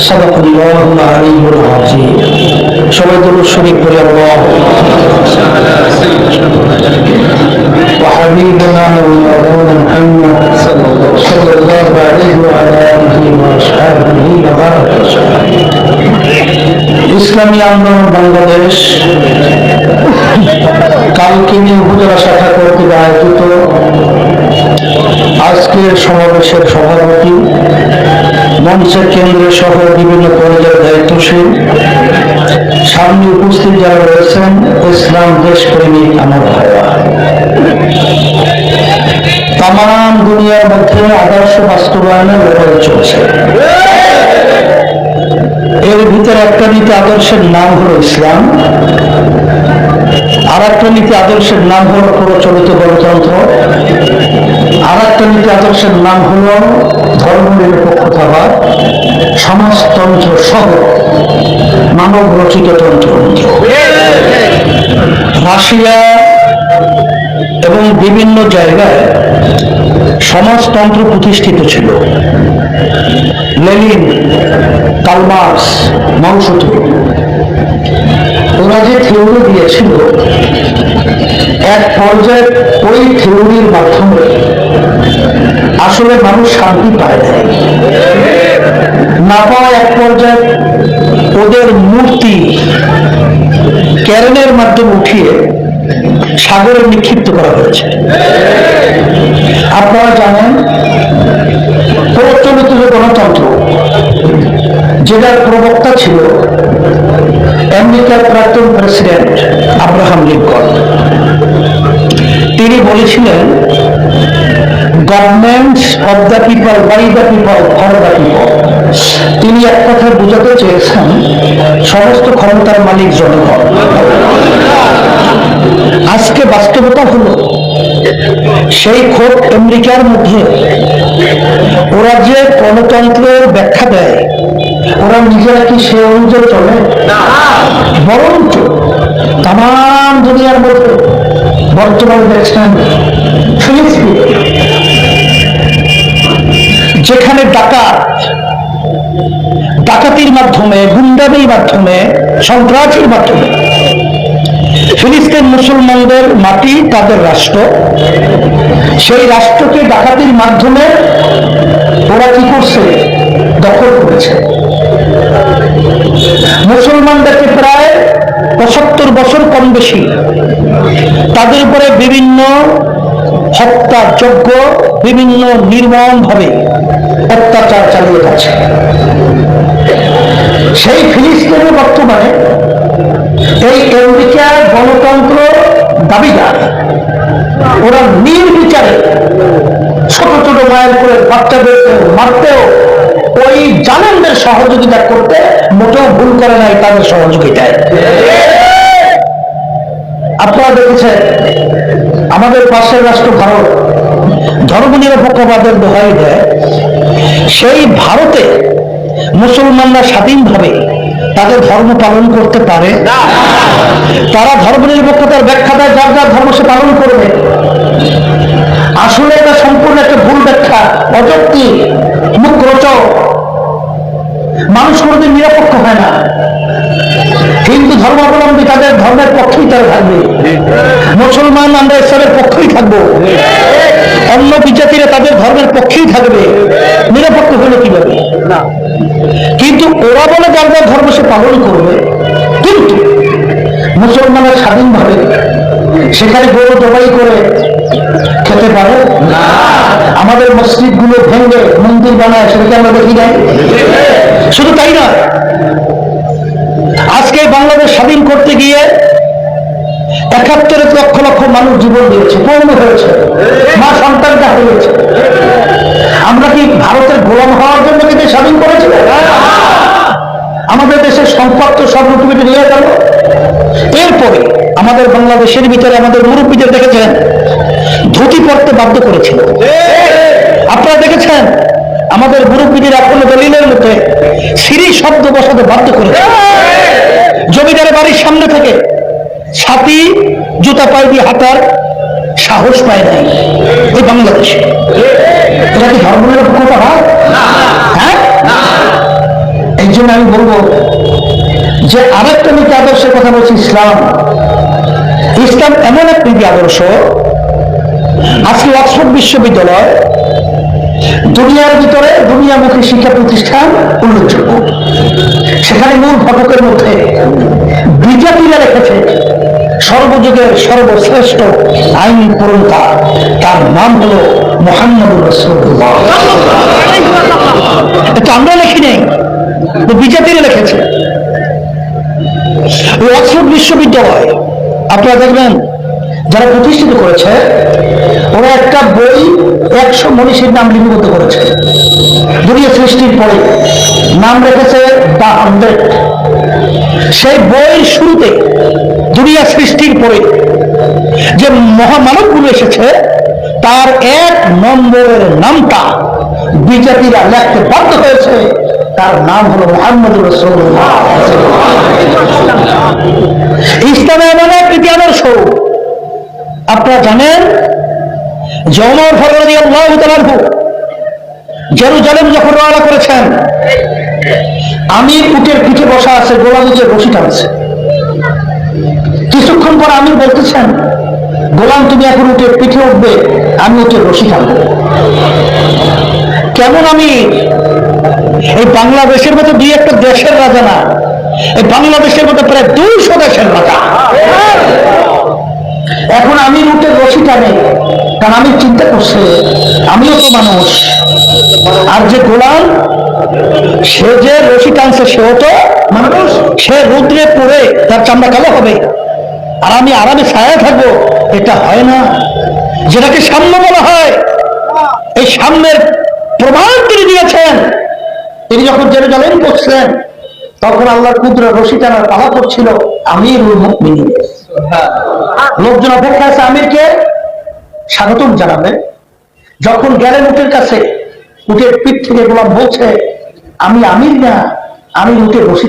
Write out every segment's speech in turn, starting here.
صدق الله العلي العظيم সবাই দরুদ শরীফ করে আল্লাহ وحبيبنا ومولانا محمد صلى الله عليه وعلى اله واصحابه وبارك ইসলামী আন্দোলন বাংলাদেশ কালকিনি উপজেলা শাখা কর্তৃক আয়োজিত আজকের সমাবেশের সভাপতি মঞ্চের কেন্দ্রের সহ বিভিন্ন পর্যায়ের দায়িত্বশীল। সামনে উপস্থিত যারা রয়েছেন, ইসলাম দেশপ্রেমিক আমার ভাইরা। তাম দুনিয়ার মধ্যে আদর্শ বাস্তবায়নের ব্যাপারে চলছে। এর ভিতরে একটা নীতি আদর্শের নাম হলো ইসলাম। আর একটা নীতি আদর্শের নাম হলো প্রচলিত গণতন্ত্র। আর একটা নীতি আদর্শের নাম হলো ধর্ম নিরপেক্ষতাবাদ সমাজতন্ত্র সহ মানব রচিত তন্ত্র রাশিয়া এবং বিভিন্ন জায়গায় সমাজতন্ত্র প্রতিষ্ঠিত ছিল। লেনিন, কালমার্স মাংসটি ওরা যে থিওরি দিয়েছিল, এক পর্যায়ে ওই থিওরির মাধ্যমে আসলে মানুষ শান্তি পায় নাই না পাওয়া এক পর্যায়ে ওদের মূর্তি ক্যারেনের মাধ্যমে উঠিয়ে সাগরে নিক্ষিপ্ত করা হয়েছে। আপনারা জানেন প্রচলিত যে গণতন্ত্র, যেটার প্রবক্তা ছিল আমেরিকার প্রাক্তন প্রেসিডেন্ট আব্রাহাম লিঙ্কন। তিনি বলেছিলেন government of the people by the people for the people তিনি এক কথা বোঝাতে চেয়েছেন, সমস্ত ক্ষমতার মালিক জনগণ। আজকে বাস্তবতা হলো, সেই ক্ষোভ আমেরিকার মধ্যে, ওরা যে গণতন্ত্রের ব্যাখ্যা দেয়, ওরা নিজেরা কি সে অনুযায়ী চলে? বরঞ্চ তাম দুনিয়ার মধ্যে বর্তমান দেখছেন ফিলিস্তিন যেখানে ডাকাত, ডাকাতির মাধ্যমে গুন্ডামির মাধ্যমে, সন্ত্রাসীর মাধ্যমে। ফিলিস্তিন মুসলমানদের মাটি তাদের রাষ্ট্র। সেই রাষ্ট্রকে ডাকাতির মাধ্যমে ওরা কি করছে? দখল করেছে। মুসলমানদেরকে প্রায় পঁচাত্তর বছর কম বেশি। তাদের উপরে বিভিন্ন হত্যাযজ্ঞ বিভিন্ন নির্মম ভাবে অত্যাচার চালিয়ে যাচ্ছে। সেই ফিলিস্তিনের বর্তমানে এই আমেরিকার গণতন্ত্র দাবিদার। ওরা নির্বিচারে ছোট ছোট মায়ের করে বাচ্চাদের মারতেও ওই জালেনদের সহযোগিতা করতে মোটেও ভুল করে নাই তাদের সহযোগিতায়। আপনারা দেখেছেন, আমাদের পাশের রাষ্ট্র ভারত ধর্মনিরপেক্ষবাদের দোহাই দেয়। সেই ভারতে মুসলমানরা স্বাধীনভাবে তাদের ধর্ম পালন করতে পারে। তারা ধর্মনিরপেক্ষতার ব্যাখ্যা দেয়, যার যার ধর্ম সে পালন করবে। আসলে এটা সম্পূর্ণ একটা ভুল ব্যাখ্যা অযুক্তি মুখ রোচক মানুষ কোনোদিন নিরপেক্ষ হয় না। হিন্দু ধর্মাবলম্বী তাদের ধর্মের পক্ষেই তারা থাকবে। মুসলমান আমরা ইসলামের পক্ষেই থাকব। অন্য বিজাতিরা তাদের ধর্মের পক্ষেই থাকবে। নিরপেক্ষ হলে কীভাবে? কিন্তু ওরা বলে যার ধর্ম সে পালন করবে। কিন্তু মুসলমানরা স্বাধীনভাবে সেখানে গরু জবাই করে খেতে পারে? আমাদের মসজিদগুলো ভেঙে মন্দির বানায় সেটাকে আমরা দেখি নাই? শুধু তাই নয় আজকে বাংলাদেশ স্বাধীন করতে গিয়ে একাত্তরে লক্ষ লক্ষ মানুষ জীবন দিয়েছে পূর্ণ হয়েছে মা সন্তানটা হয়েছে আমরা কি ভারতের গোলাম হওয়ার জন্য কি স্বাধীন করেছিল আমাদের দেশের সম্পদ তো সব নিয়ে গেল। এরপরে আমাদের বাংলাদেশের ভিতরে আমাদের মুরব্বীদের দেখেছেন ধুতি পড়তে বাধ্য করেছিল। আপনারা দেখেছেন? আমাদের মুরব্বীদের এখন দলিলের মধ্যে সিঁড়ি শব্দ বসাতে বাধ্য করেছে। জমিদারের বাড়ির সামনে থেকে ছাতি, জুতা পায়ে দিয়ে হাঁটার সাহস পায় নাই ওই বাংলাদেশে। এটা কি ধর্মনিরপেক্ষতা হয়? হ্যাঁ? এই জন্য আমি বলব যে আরেকটা নীতি আদর্শের কথা বলছি, ইসলাম। ইসলাম এমন এক নীতি আদর্শ আজকে অক্সফোর্ড বিশ্ববিদ্যালয় দুনিয়ার ভিতরে দুনিয়ামুখী শিক্ষা প্রতিষ্ঠান উল্লেখযোগ্য। সেখানে মূল ফটকের মধ্যে বিজাতিরা রেখেছে সর্বযুগের সর্বশ্রেষ্ঠ আইন প্রণেতা, তার নাম হলো মোহাম্মদ রসুল্লাহ এটা আমরা লিখি নেই বিজেপিরা লিখেছে। অক্সফোর্ড বিশ্ববিদ্যালয়, আপনারা দেখবেন যারা প্রতিষ্ঠিত করেছে, ওরা একটা বই একশো মনীষীর নাম লিপিবদ্ধ করেছে। দুনিয়া সৃষ্টির পরে নাম রেখেছে দ্য হান্ড্রেড সেই বইয়ের শুরুতে দুনিয়া সৃষ্টির পরে যে মহামানবগুলো এসেছে, তার এক নম্বরের নামটা বিজেপিরা লিখতে বাধ্য হয়েছে। তার নাম হলো মোহাম্মদ রসুল্লাহ ইসলামে এমন এক আদর্শ আপনারা জানেন জমর ফরদি আল্লাহ জেরুজালেম যখন রওনা করেছেন আমি উটের পিঠে বসা আছে, গোলা বুঝে রশি টানছে কিছুক্ষণ পর আমি বলতেছেন, গোলাম, তুমি এখন উঠে পিঠে উঠবে, আমি উঠে রশি টানবো। কেমন আমি? এই বাংলাদেশের মতো দুই একটা দেশের রাজা না, এই বাংলাদেশের মতো প্রায় দুইশো দেশের রাজা। এখন আমি রুটে রশি টানে কারণ আমি চিন্তা করছি, আমিও তো মানুষ। আর যে গোলাম, সে যে রশি টানছে সেও তো মানুষ। সে রুদ্রে পড়ে তার চামড়া কালো হবে। আর আমি আরামে ছায়া থাকব, এটা হয় না। যেটাকে সাম্য বলা হয়, এই সাম্যের প্রমাণ তিনি দিয়েছেন। তিনি যখন জেরুজালেম করছিলেন তখন আল্লাহর কুদরা রশি টানার পালা করছিল আমির লোকজন অপেক্ষা আছে আমিরকে স্বাগতম জানাবে। যখন গেলেন উটের কাছে উটের পিঠ থেকে গোলাম বলছে আমি আমির না আমি উটের রশি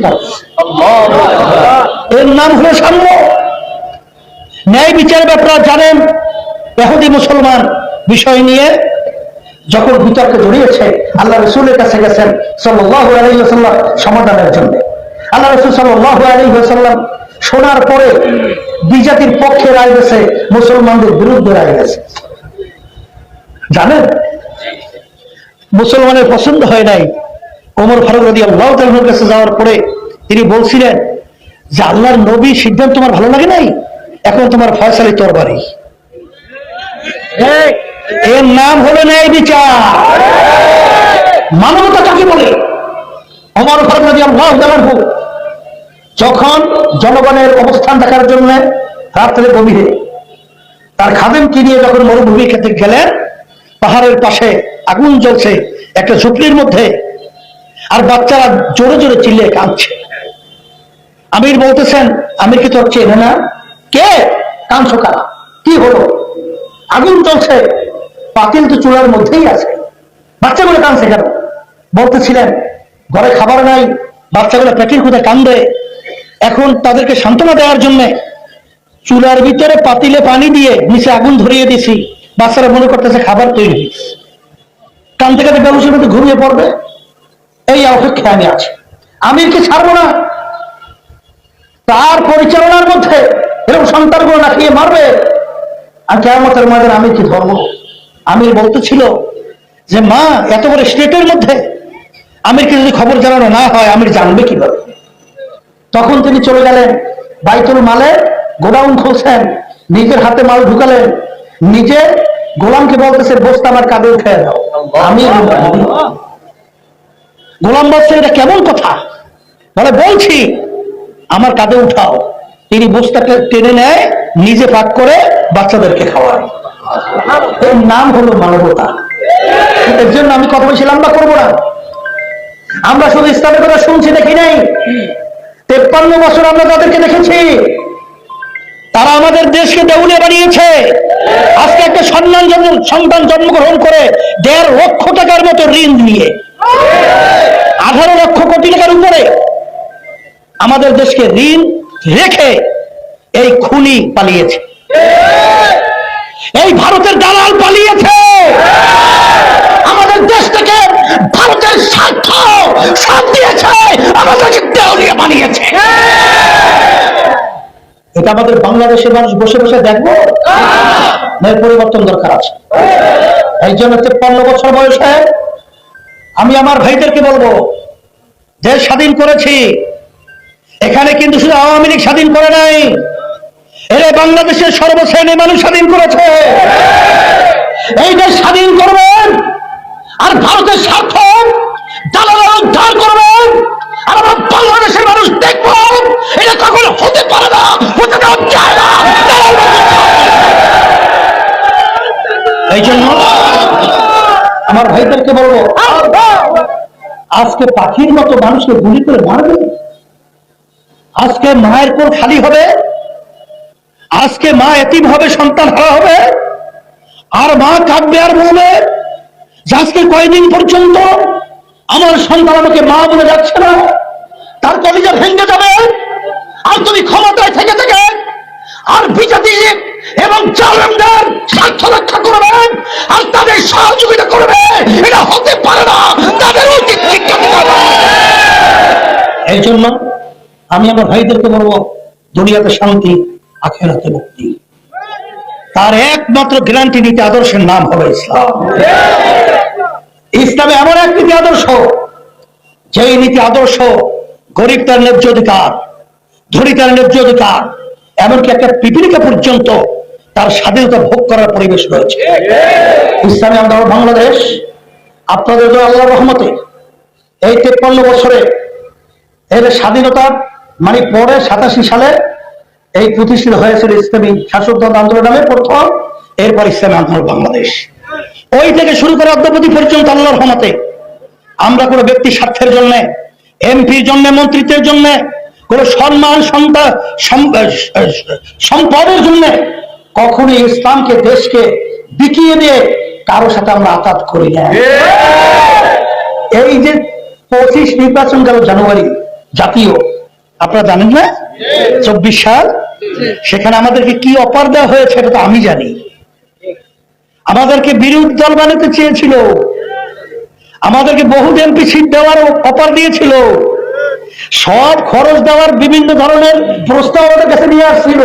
এর নাম হলো সাম্য। ন্যায় বিচারের ব্যাপারে জানেন এহুদি মুসলমান বিষয় নিয়ে যখন বিতর্কে জড়িয়েছে আল্লাহ রসুলের কাছে গেছেন সাল্লাহ আলহিহাল্লাম সমাধানের জন্য। আল্লাহ রসুল সাল্লাহ আলহিহাল্লাম শোনার পরে বিজাতির পক্ষে রায় গেছে মুসলমানদের বিরুদ্ধে রায় গেছে জানেন মুসলমানের পছন্দ হয় নাই। ওমর ফারুক রদি আল্লাহ তালুর কাছে যাওয়ার পরে তিনি বলছিলেন যে আল্লাহর নবী সিদ্ধান্ত তোমার ভালো লাগে নাই? এখন তোমার ফয়সালি তোর বাড়ি এর নাম হলো ন্যায় বিচার। মানবতা কাকে বলে? অমর ফারুক যখন জনগণের অবস্থান দেখার জন্য রাত্রে গভীরে তার খাদেমকে নিয়ে যখন মরুভূমি খেতে গেলেন, পাহাড়ের পাশে আগুন জ্বলছে, একটা ঝুপড়ির মধ্যে, আর বাচ্চারা জোরে জোরে চিল্লে কাঁদছে। আমির বলতেছেন, আমির কি তোর চেনে না কে? কাঁদছো কারা? কি হলো? আগুন জ্বলছে পাতিল তো চুলার মধ্যেই আছে। বাচ্চাগুলো কাঁদছে কেন? বলতেছিলেন, ঘরে খাবার নাই, বাচ্চাগুলো পেটের খুঁজে কান্দে। এখন তাদেরকে সান্ত্বনা দেওয়ার জন্য চুলার ভিতরে পাতিলে পানি দিয়ে নিচে আগুন ধরিয়ে দিছি বাচ্চারা মনে করতেছে খাবার তৈরি হয়েছে। কানতে কানতে ব্যবসার মধ্যে ঘুমিয়ে পড়বে। এই অপেক্ষায় আমি আছি। আমি কি ছাড়বো না? তার পরিচালনার মধ্যে এরকম সন্তানগুলো না খেয়ে মারবে? আর কেমতের মধ্যে আমি কি ধর্ম? আমির বলতেছিল যে মা, এত বড় স্টেটের মধ্যে আমিরকে যদি খবর জানানো না হয়, আমির জানবে কীভাবে? তখন তিনি চলে গেলেন, বাইতুল মালে গোডাউন খুলছেন, নিজের হাতে মাল ঢুকালেন, নিজে গোলামকে বলতেছে বস্তা আমার কাঁধে উঠে আমি গোলাম বলছে, এটা কেমন কথা? বলে, বলছি, আমার কাঁধে উঠাও। তিনি বস্তাটা টেনে নেয়, নিজে পাক করে বাচ্চাদেরকে খাওয়ায়। এর নাম হলো মানবতা। এর জন্য আমি কথা বেশি লম্বা করব না? আমরা শুধু ইসলামের কথা শুনছি, দেখি নাই? তেপ্পান্ন বছর আমরা তাদেরকে দেখেছি। তারা আমাদের দেশকে দেউলিয়া বানিয়েছে। আজকে একটা সন্তান সন্তান জন্মগ্রহণ করে দেড় লক্ষ টাকার মতো ঋণ নিয়ে। আঠারো লক্ষ কোটি টাকার উপরে আমাদের দেশকে ঋণ রেখে এই খুনি পালিয়েছে। এই ভারতের দালাল পালিয়েছে। আমাদের দেশ থেকে ভারতের স্বার্থ সব দিয়েছে, আমাদেরকে দেউলিয়া বানিয়েছে। এটা আমাদের বাংলাদেশের মানুষ বসে বসে দেখব? পরিবর্তন দরকার আছে। এই জন্য তেপ্পান্ন বছর বয়সে আমি আমার ভাইদেরকে বলব দেশ স্বাধীন করেছি, এখানে কিন্তু শুধু আওয়ামী লীগ স্বাধীন করে নাই বাংলাদেশের সর্বশ্রেণী মানুষ স্বাধীন করেছে। এই দেশ স্বাধীন করবেন আর ভারতের স্বার্থ দালালের উদ্ধার করবেন আর আমরা বাংলাদেশের মানুষ দেখব, এটা কখনো হতে পারে না, হতে দেওয়া না এই জন্য আমার ভাইদেরকে বলব, আজকে পাখির মতো মানুষকে গুলি করে মারবে। আজকে মায়ের কোল খালি হবে। আজকে মা এতিম হবে, সন্তান হারা হবে। আর মা কাঁদবে আর বলবে আজকে কয়দিন পর্যন্ত? আমার সন্তান আমাকে মা বলে যাচ্ছে না। তার কলিজা ভেঙে যাবে। আর তুমি ক্ষমতায় থেকে থেকে আর বিজেপি এবং জালেমদের স্বার্থ রক্ষা করবে আর তাদের সহযোগিতা করবে। এটা হতে পারে না। তাদের উচিত হবে। এই জন্য আমি আমার ভাইদেরকে বলব, দুনিয়াতে শান্তি, আখেরাতে মুক্তি। তার একমাত্র গ্যারান্টি নীতি আদর্শের নাম হলো ইসলাম। ইসলামে এমন এক নীতি আদর্শ, যেই নীতি আদর্শ গরিব তার ন্যায্য অধিকার, ধনী তার ন্যায্য অধিকার, এমনকি একটা পিপিলিকা পর্যন্ত তার স্বাধীনতা ভোগ করার পরিবেশ রয়েছে। ইসলামী আন্দোলন বাংলাদেশ। আপনাদের আল্লাহ রহমতে এই তেপ্পান্ন বছরে এর স্বাধীনতা মানে পরে সাতাশি সালে এই প্রতিষ্ঠিত হয়েছিল ইসলামী শাসকদল আন্দোলন নামে প্রথম, এরপর ইসলামী আন্দোলন বাংলাদেশ। ওই থেকে শুরু করে অদ্যপতি পর্যন্ত আল্লাহর রহমতে। আমরা কোনো ব্যক্তি স্বার্থের জন্য এমপির জন্য মন্ত্রিত্বের জন্য কোন সম্মান সন্তা- সম- সম্পদের জন্য কখনোই ইসলামকে দেশকে বিকিয়ে দিয়ে কারোর সাথে আমরা আঘাত করি না। এই যে পঁচিশ নির্বাচন গেল জানুয়ারি জাতীয় আপনারা জানেন না? চব্বিশ সাল? সেখানে আমাদেরকে কি অফার দেওয়া হয়েছে এটা তো আমি জানি। আমাদেরকে বিরোধী দল বানাতে চেয়েছিল। আমাদেরকে বহু এমপি সিট দেওয়ার অফার দিয়েছিল। সব খরচ দেওয়ার বিভিন্ন ধরনের প্রস্তাব আমাদের কাছে নিয়ে আসছিল।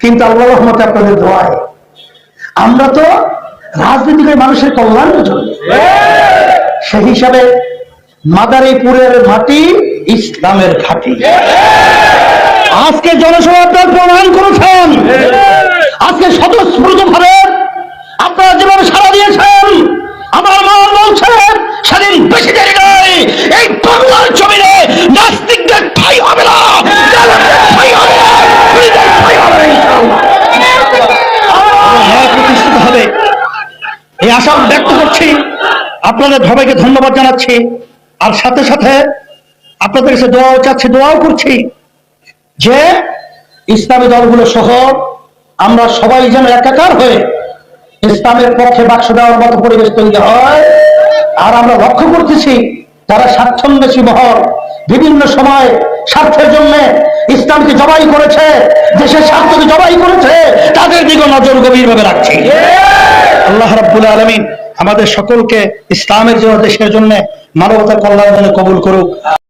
কিন্তু আল্লাহ রহমতে আপনাদের দোয়ায় আমরা তো রাজনীতি মানুষের কল্যাণের জন্য। সেই হিসাবে মাদারীপুরের মাটি ইসলামের ঘাটি। আজকে জনসভা প্রমাণ করেছেন। সবাইকে ধন্যবাদ জানাচ্ছি। আর সাথে সাথে আপনাদের কাছে দোয়াও চাচ্ছি দোয়াও করছি যে ইসলামী দলগুলো সহ আমরা সবাই যেন একাকার হয়ে ইসলামের পক্ষে বাক্স দেওয়ার মতো পরিবেশ তৈরি হয়। আর আমরা লক্ষ্য করতেছি যারা স্বার্থন্বেষী মহল বিভিন্ন সময় স্বার্থের জন্য ইসলামকে জবাই করেছে দেশের স্বার্থকে জবাই করেছে তাদের দিকে নজর গভীরভাবে রাখছি। আল্লাহ রাব্বুল আলমিন আমাদের সকলকে ইসলামের জন্য দেশের জন্য মানবতার কল্যাণের জন্য কবুল করুক।